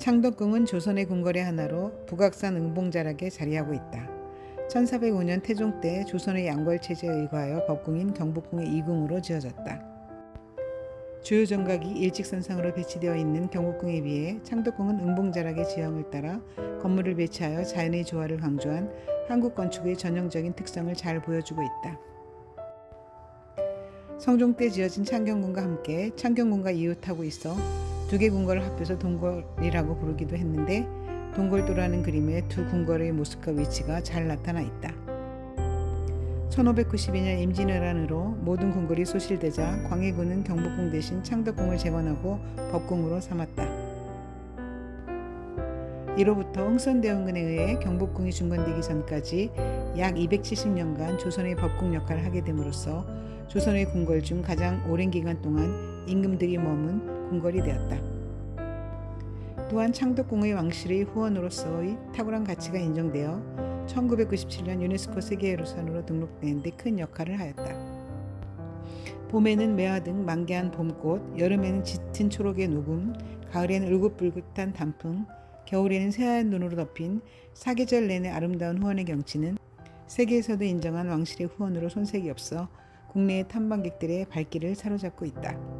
창덕궁은 조선의 궁궐의 하나로 북악산 응봉자락에 자리하고 있다. 1405년 태종 때 조선의 양궐 체제에 의거하여 법궁인 경복궁의 이궁으로 지어졌다. 주요 정각이 일직선상으로 배치되어 있는 경복궁에 비해 창덕궁은 응봉자락의 지형을 따라 건물을 배치하여 자연의 조화를 강조한 한국 건축의 전형적인 특성을 잘 보여주고 있다. 성종 때 지어진 창경궁과 함께 창경궁과 이웃하고 있어 두 개 궁궐을 합해서 동궐이라고 부르기도 했는데 동골도라는 그림에 두 궁궐의 모습과 위치가 잘 나타나 있다. 1592년 임진왜란으로 모든 궁궐이 소실되자 광해군은 경복궁 대신 창덕궁을 재건하고 법궁으로 삼았다. 이로부터 흥선대원군에 의해 경복궁이 중건되기 전까지 약 270년간 조선의 법궁 역할을 하게 됨으로써 조선의 궁궐 중 가장 오랜 기간 동안 임금들이 머문 궁궐이 되었다. 또한 창덕궁의 왕실의 후원으로서의 탁월한 가치가 인정되어 1997년 유네스코 세계유산으로 등록되는데 큰 역할을 하였다. 봄에는 매화 등 만개한 봄꽃, 여름에는 짙은 초록의 녹음, 가을에는 울긋불긋한 단풍, 겨울에는 새하얀 눈으로 덮인 사계절 내내 아름다운 후원의 경치는 세계에서도 인정한 왕실의 후원으로 손색이 없어 국내의 탐방객들의 발길을 사로잡고 있다.